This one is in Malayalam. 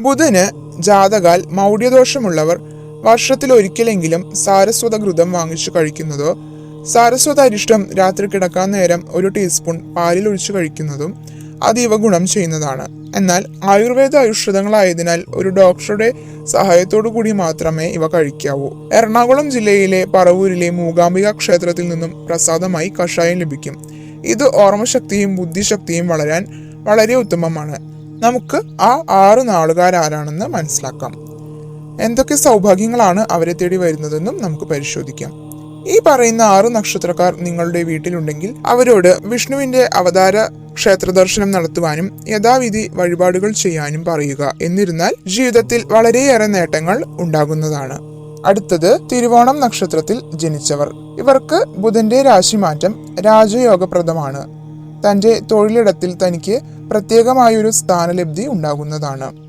ബുധന് ജാതകാൽ മൗഢ്യദോഷമുള്ളവർ വർഷത്തിലൊരിക്കലെങ്കിലും സാരസ്വത ഘൃതം വാങ്ങിച്ചു കഴിക്കുന്നതോ സാരസ്വത അരിഷ്ടം രാത്രി കിടക്കാൻ നേരം ഒരു ടീസ്പൂൺ പാലിൽ ഒഴിച്ചു കഴിക്കുന്നതും അതീവ ഗുണം ചെയ്യുന്നതാണ്. എന്നാൽ ആയുർവേദ ഔഷധങ്ങളായതിനാൽ ഒരു ഡോക്ടറുടെ സഹായത്തോടു കൂടി മാത്രമേ ഇവ കഴിക്കാവൂ. എറണാകുളം ജില്ലയിലെ പറവൂരിലെ മൂകാംബിക ക്ഷേത്രത്തിൽ നിന്നും പ്രസാദമായി കഷായം ലഭിക്കും. ഇത് ഓർമ്മശക്തിയും ബുദ്ധിശക്തിയും വളരാൻ വളരെ ഉത്തമമാണ്. നമുക്ക് ആ ആറ് നാളുകാരാരാണെന്ന് മനസ്സിലാക്കാം. എന്തൊക്കെ സൗഭാഗ്യങ്ങളാണ് അവരെ തേടി വരുന്നതെന്നും നമുക്ക് പരിശോധിക്കാം. ഈ പറയുന്ന ആറ് നക്ഷത്രക്കാർ നിങ്ങളുടെ വീട്ടിലുണ്ടെങ്കിൽ അവരോട് വിഷ്ണുവിന്റെ അവതാര ക്ഷേത്ര ദർശനം നടത്തുവാനും യഥാവിധി വഴിപാടുകൾ ചെയ്യാനും പറയുക. എന്നിരുന്നാൽ ജീവിതത്തിൽ വളരെയേറെ നേട്ടങ്ങൾ ഉണ്ടാകുന്നതാണ്. അടുത്തത് തിരുവോണം നക്ഷത്രത്തിൽ ജനിച്ചവർ. ഇവർക്ക് ബുധന്റെ രാശിമാറ്റം രാജയോഗപ്രദമാണ്. തന്റെ തൊഴിലിടത്തിൽ തനിക്ക് പ്രത്യേകമായൊരു സ്ഥാനലബ്ധി ഉണ്ടാകുന്നതാണ്.